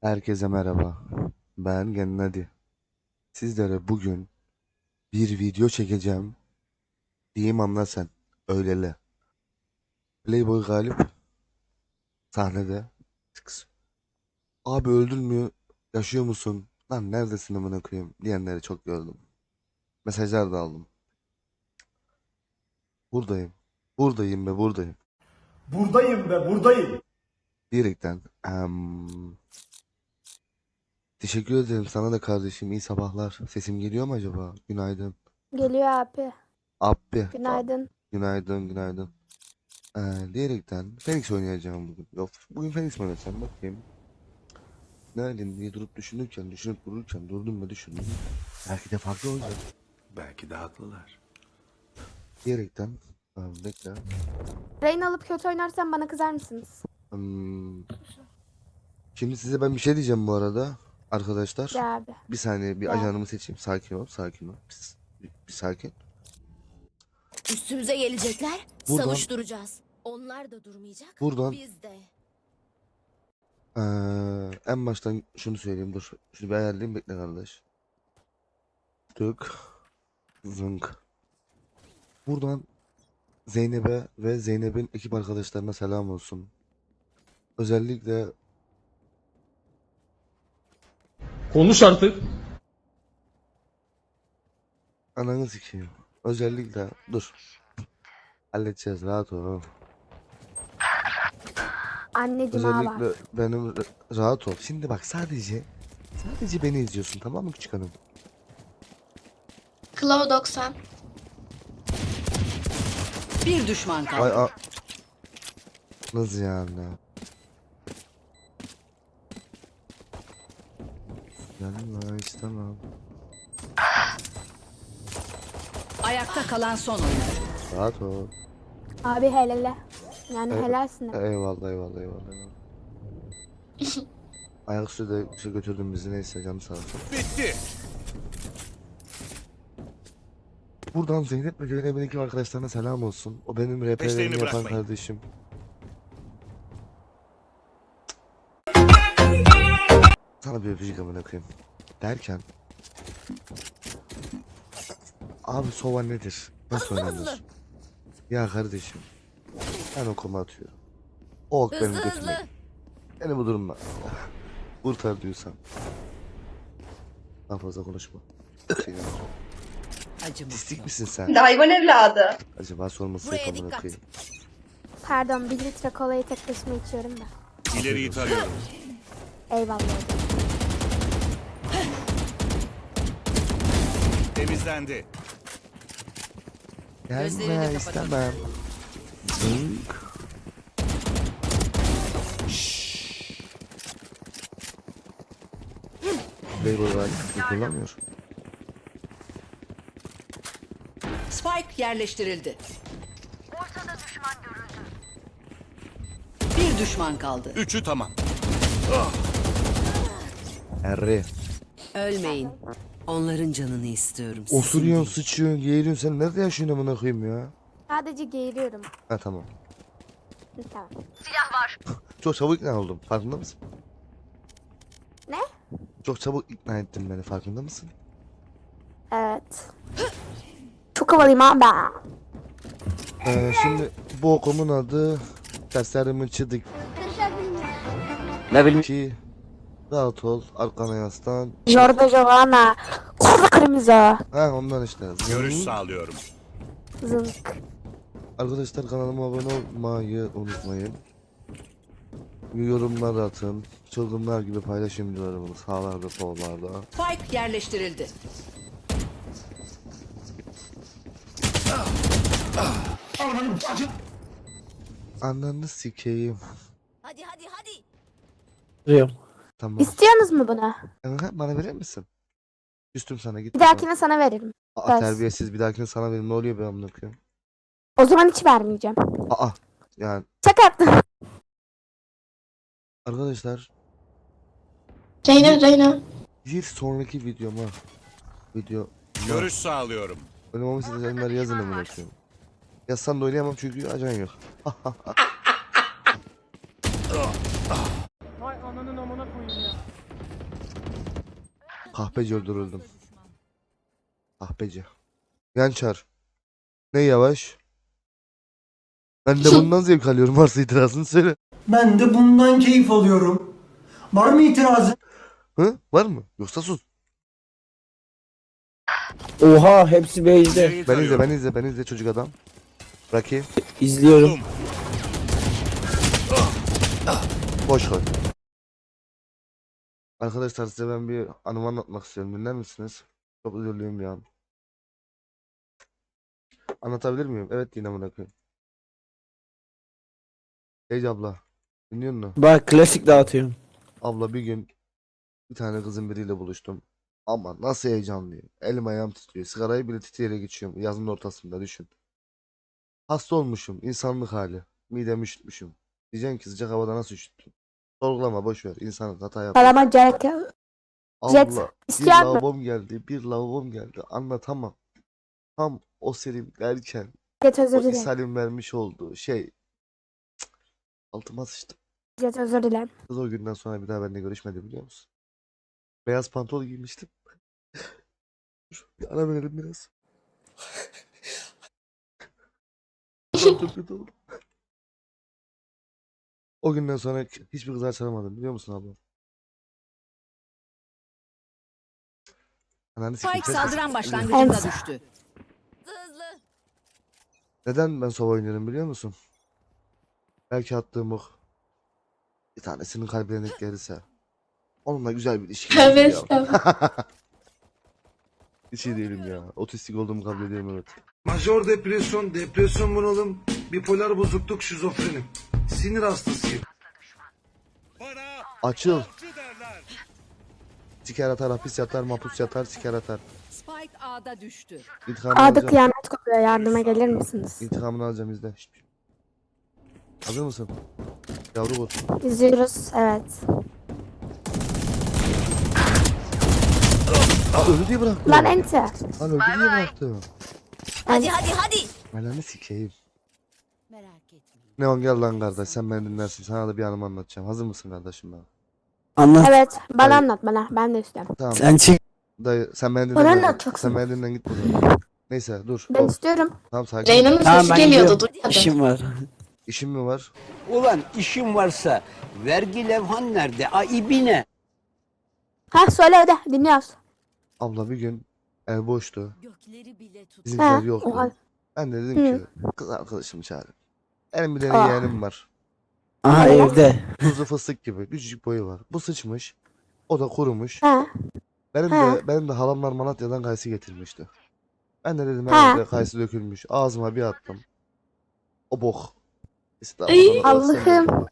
Herkese merhaba. Ben Gennady. Sizlere bugün bir video çekeceğim. Diyeyim anla sen. Öylele. Playboy Galip sahnede. Abi öldün mü? Yaşıyor musun? Lan neredesin amına koyayım diyenleri çok gördüm. Mesajlar da aldım. Buradayım. Buradayım ve buradayım. Buradayım ve buradayım. Diyerekten em, teşekkür ederim sana da kardeşim. İyi sabahlar. Sesim geliyor mu acaba? Günaydın. Geliyor abi. Abi. Günaydın. Günaydın, günaydın. Ee, diyerekten Phoenix oynayacağım bugün. Yok, bugün Phoenix mi oynasam bakayım. Ne alayım diye durup düşünürken, düşünüp dururken durdum ve düşündüm. Belki de farklı olacak. Belki de haklılar. Diyerekten Tamam, bekle. Rain alıp kötü oynarsan bana kızar mısınız? Hmm. Şimdi size ben bir şey diyeceğim bu arada. Arkadaşlar. Ya abi. Bir saniye bir Ya. ajanımı seçeyim. Sakin ol, sakin ol. Bir, bir, bir sakin. Üstümüze gelecekler. Buradan- Savuşturacağız. Onlar da durmayacak. Buradan Biz de. Ee, en baştan şunu söyleyeyim dur. Şunu bir ayarlayayım bekle kardeş. Tık. Zınk. Buradan Zeynep'e ve Zeynep'in ekip arkadaşlarına selam olsun. Özellikle Konuş artık. ananı sikeyim. Özellikle dur. Halledeceğiz rahat ol. Anneciğim Özellikle bak. benim ra- rahat ol. Şimdi bak sadece sadece beni izliyorsun tamam mı küçük hanım? Claw 90. Bir düşman kaldı. Vay a... Nasıl yani? Yanma istemem. Ayakta kalan son oyuncu. Rahat ol. Abi helale. Yani Evet. helalsin. de. Eyvallah eyvallah eyvallah. eyvallah. Ayaküstü de şey götürdün bizi neyse canım sağ olsun. Bitti. Buradan Zeynep ve Zeynep'in ekip arkadaşlarına selam olsun. O benim Peşlerini yapan bırakmayın. kardeşim. Sana bir öpücük amına koyayım. Derken Abi sova nedir? Nasıl Hızlı, oynanır? hızlı. Ya kardeşim ben okuma atıyorum. O ok benim Hızlı götüme. hızlı. Beni bu durumda kurtar diyorsan. Daha fazla konuşma. Şey yapma. Acımış. Pislik misin sen? Hayvan evladı. Acaba sorması Buraya yapamına dikkat. koyayım. Pardon bir litre kolayı tek başıma içiyorum da. İleriyi tarıyorum. Eyvallah. Temizlendi. Gözlerini Gelme istemem. Zınk. Playboy var. Kullanmıyor. Spike yerleştirildi. Bir düşman kaldı. Üçü tamam. Erre. Ölmeyin. Onların canını istiyorum. Osuruyorsun, sıçıyorsun, geğiriyorsun. Sen nerede yaşıyorsun amına koyayım ya? Sadece geğiriyorum. Ha tamam. Hı, Tamam. Çok çabuk ikna oldum. Farkında mısın? Ne? Çok çabuk ikna ettin beni. Farkında mısın? Evet. Çok havalıyım abi. Ee, şimdi bu okumun adı Derslerimi çıdık. Ne bileyim. Ki rahat ol, arkana yaslan. Jorda Giovanna. Kurda kırmızı. Ha ondan işte. Görüş Zınk. sağlıyorum. Zınk. Arkadaşlar kanalıma abone olmayı unutmayın. Yorumlar atın. Çılgınlar gibi paylaşın videolarımı sağlarda sollarda. Spike yerleştirildi. Ananı sikeyim. Hadi hadi hadi. Diyorum. Tamam. İstiyorsunuz mu bunu? Aha, bana verir misin? Üstüm sana git. Bir dahakine sana veririm. Aa, Ver. terbiyesiz bir dahakine sana verim. Ne oluyor be amına koyayım? O zaman hiç vermeyeceğim. Aa. Yani Şaka yaptım. arkadaşlar Reyna Reyna. bir sonraki videoma video Görüş sağlıyorum. oynamamı istediğinleri yazın amına koyayım. Yazsan da oynayamam çünkü acan yok. Vay ananın amına koyayım ya. Kahpece öldürüldüm. Kahpece. Yançar. Ne yavaş? Ben de bundan zevk alıyorum. Varsa itirazını söyle. Ben de bundan keyif alıyorum. Var mı itirazın? Hı? Var mı? Yoksa sus. Oha hepsi base'de. İleriyi Ben izle, ben izle, ben izle çocuk adam. Rocky. İzliyorum. Boş koy. Arkadaşlar size ben bir anımı anlatmak istiyorum. Dinler misiniz? Çok üzüldüğüm bir an. Anlatabilir miyim? Evet yine koyayım. Ece abla. Dinliyor musun? Bak klasik dağıtıyorum. Abla bir gün bir tane kızın biriyle buluştum. Ama nasıl heyecanlıyım. Elim ayağım titriyor. Sigarayı bile titreyerek içiyorum. Yazın ortasında düşün. Hasta olmuşum. insanlık hali. Midemi üşütmüşüm. Diyeceksin ki sıcak havada nasıl üşüttün? Sorgulama boş ver. İnsan hata yapar. Kalama gerek yok. Jet, Allah bir istiyor musun? lavabom geldi. Bir lavabom geldi. Anlatamam. Tam o senin derken Jet o özür dilerim. ishalin vermiş olduğu şey Cık, altıma sıçtı. Jet özür dilerim. Kız o günden sonra bir daha benimle görüşmedi biliyor musun? Beyaz pantol giymiştim. Dur, bir ara verelim biraz. Çok kötü oldum. O günden sonra hiçbir kız açamadım biliyor musun abla? Ananı sikeyim, Spike saldıran başlangıcında düştü. Hızlı. Neden ben sova oynuyorum biliyor musun? Belki attığım ok bir tanesinin kalbine denk gelirse onunla güzel bir ilişki Tövbe yaşayacağım. estağfurullah. Hiç iyi değilim ya. Otistik olduğumu kabul ediyorum evet. Major depresyon, depresyon bunalım, bipolar bozukluk, şizofreni. Sinir hastasıyım. Bana Açıl. Siker atar, hapis yatar, mapus yatar, siker atar. Spike A'da düştü. İntikamını A'da alacağım. kıyamet kopuyor. Yardıma gelir misiniz? İntikamını alacağım izle. Şşt. Hazır mısın? Yavru kurt. İzliyoruz. Evet. Aa öldü diye bıraktı. Lan ente. Lan öldü diye bıraktı. Hadi hadi hadi. Melanı sikeyim. Neon gel lan kardeş sen beni dinlersin. Sana da bir anımı anlatacağım. Hazır mısın kardeşim ben? Anlat. Evet. Bana Hayır. anlat bana. Ben de istiyorum. Tamam. Sen çık. Dayı sen beni Bana dinle. anlatacaksın. Sen beni dinle git buradan. Neyse dur. Ben istiyorum. Tamam sakin. Reyna'nın Tamam sesi ben geliyordu. gidiyorum. Dur hadi. İşim var. İşim mi var? Ulan işin varsa vergi levhan nerede? Aibine. Ha söyle hadi. Dinliyoruz. Abla bir gün ev boştu. Gökleri bile tut. Bizimkiler Ha, yoktu. oha. Ben de dedim Hı. ki kız arkadaşımı çağırın. Benim bir tane Ah. yeğenim var. Aha evde. Tuzlu fıstık gibi. Küçücük boyu var. Bu sıçmış. O da kurumuş. Ha. Benim Ha. de benim de halamlar Malatya'dan kayısı getirmişti. Ben de dedim Ha. herhalde kayısı dökülmüş. Ağzıma bir attım. O bok. İşte Ay. Allah'ım.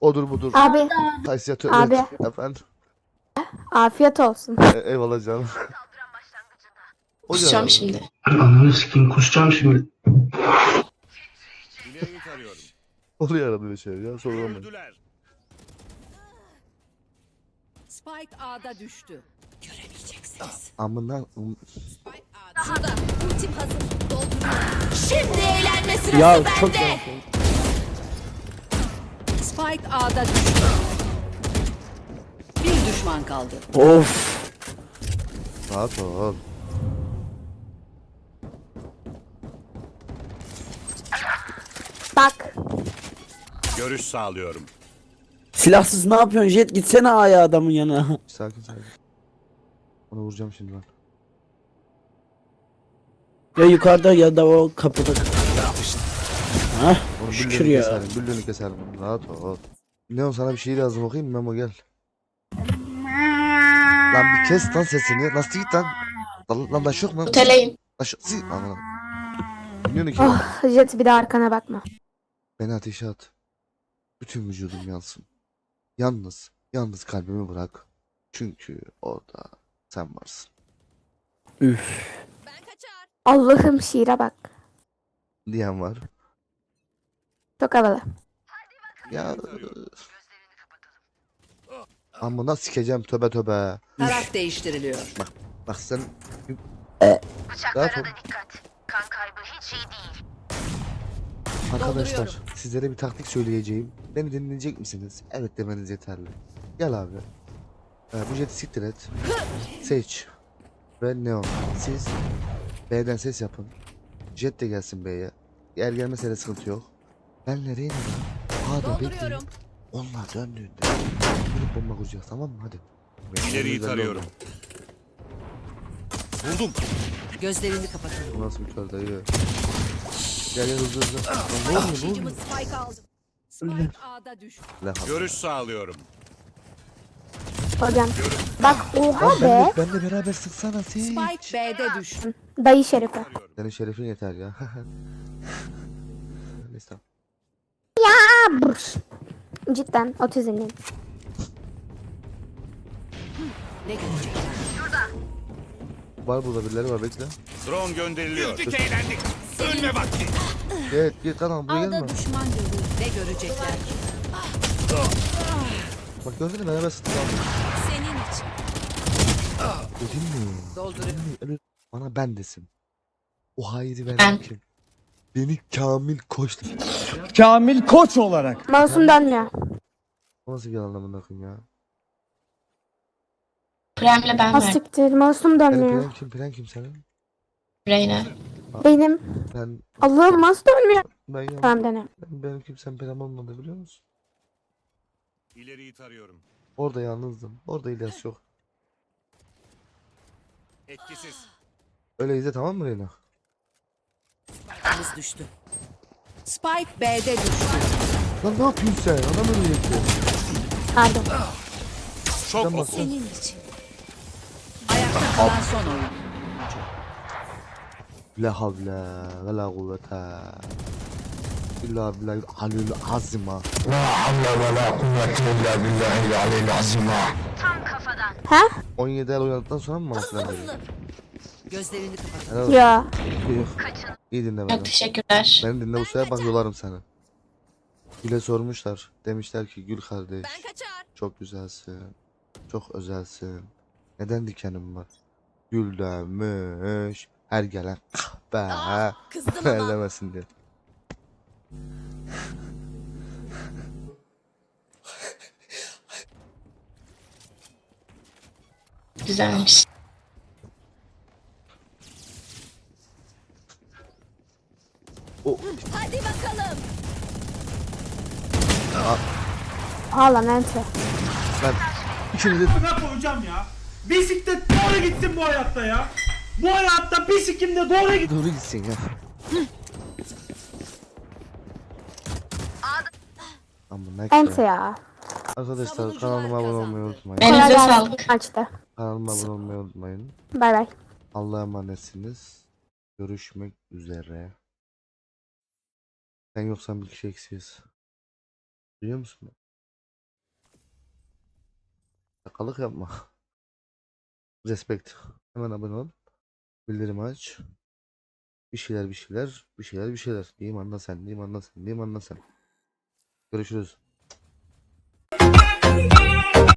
Odur budur. Abi Kayısıya tövbe Abi. et. Efendim. afiyet olsun. E- eyvallah canım. Kusacağım şimdi. Ananı sikeyim kusacağım şimdi. Oluyor arada böyle şey ya. Öldüler. Spike A'da düştü. Göremeyeceksiniz. Amına Spike A'da. Şurada. Ultim hazır. Dolduruyorum. Şimdi eğlenme sırası Ya bende. çok yavaş. Spike A'da düştü. Bir düşman kaldı. Of. rahat ol. Bak. Görüş sağlıyorum. Silahsız ne yapıyorsun Jet? Gitsene A'ya adamın yanına. Sakin sakin. Onu vuracağım şimdi ben. Ya yukarıda ya da o kapıda. Hah. Onu Şükür büllüğünü ya. keserim. Büllüğünü keserim. Rahat ol. Leon sana bir şey lazım okuyayım mı Memo gel. Lan bir kes lan sesini. Nasıl git lan? Lan, lan daş yok mu? Öteleyin. Daş yok. Biliyorsun ki Oh Jet bir de arkana bakma. beni ateşe at. Bütün vücudum yansın. Yalnız, yalnız kalbimi bırak. Çünkü orada sen varsın. Üf. Ben kaçar. Allah'ım şiire bak. Diyen var. Çok havalı. Ya. Amına sikeceğim töbe töbe. Taraf değiştiriliyor. Bak sen... E. Rahat ol. Arkadaşlar sizlere bir taktik söyleyeceğim. Beni dinleyecek misiniz? Evet demeniz yeterli. Gel abi. Ha, bu jeti siktir et. Seç. Ve Neon. Siz B'den ses yapın. Jet de gelsin B'ye. Eğer gelmese de sıkıntı yok. Ben nereye ne lan? A'da bekleyin. Onlar döndüğünde bir bomba kuracağız tamam mı? Hadi. İleriyi tarıyorum. Buldum. Gözlerini kapatalım. Bu nasıl bir kör dayı? Gel gel hızlı hızlı. Lan ne oluyor ne Taşıyıcımız oluyor? Spike aldı. Spike A'da düştü. La havle. Görüş sağlıyorum. Hocam. Bak oha Lan be. benle, benle beraber sıksana Seç. Spike B'de düştü. Dayı şerifi. Senin şerefin yeter ya. Neyse tamam. Brr. Cidden otizmliyim. Ne görecekler? Var burada birileri var bekle. Drone gönderiliyor. Güldük eğlendik. Ölme vakti. Git git lan buraya gelme. A'da düşman görüldü. Ne görecekler? Bak gördün mü sıktık lan. Senin için. Dedim mi? Dolduruyorum. Dedim mi? Öyle bana ben desin. O hayri veren Ben. kim? Beni Kamil Koç. Kamil Koç olarak. Dönmüyor. O nasıl bir yalan amına koyayım ya? Prem'le ben Ha var. siktir. Mouse'um Yani dönmüyor. plan kim? Plan kim senin? Reyna. Benim. Ben Allah'ım mouse dönmüyor. ben ya. Tamam dene. Ben, benim kimsem plan olmadı biliyor musun? İleriyi tarıyorum. Orada yalnızdım. Orada İlyas yok. Etkisiz. Öyle izle tamam mı Reyna? Spike'ımız düştü. Spike B'de düştü. Lan ne yapıyorsun sen? Adam ölecekti. Pardon. Çok Sen bak. Senin için. Ayakta kalan son oyun. La havle ve la kuvvete. İlla billahi halil azima. Ha? 17 el oynadıktan sonra mı bana veriyor? Gözlerini olsun. Ya. Yok. İyi dinle Çok beni. teşekkürler. Beni dinle bu sefer bak yolarım seni. Gül'e sormuşlar. Demişler ki Gül kardeş Ben kaçar. çok güzelsin. Çok özelsin. Neden dikenim var? Gül demiş. Her gelen kahve. Kızdım ama. Ellemesin diye. Güzelmiş. O Hadi bakalım. Hala mente. ben ikinizi Ne koyacağım ya? Bisiklet doğru gitsin bu hayatta ya. Bu hayatta bisikletle doğru gitsin. doğru gitsin ya. Amına Ente ya. Arkadaşlar kanalıma abone olmayı unutmayın. Elinize sağlık. Maçta. Kanalıma abone olmayı unutmayın. Bay bay. Allah'a emanetsiniz. Görüşmek üzere. Sen yoksan bir kişi eksiyiz. Duyuyor musun? Sakalık yapma. Respect. Hemen abone ol. Bildirim aç. Bir şeyler bir şeyler bir şeyler bir şeyler. Diyeyim anla sen diyeyim anla sen diyeyim anla sen. Görüşürüz.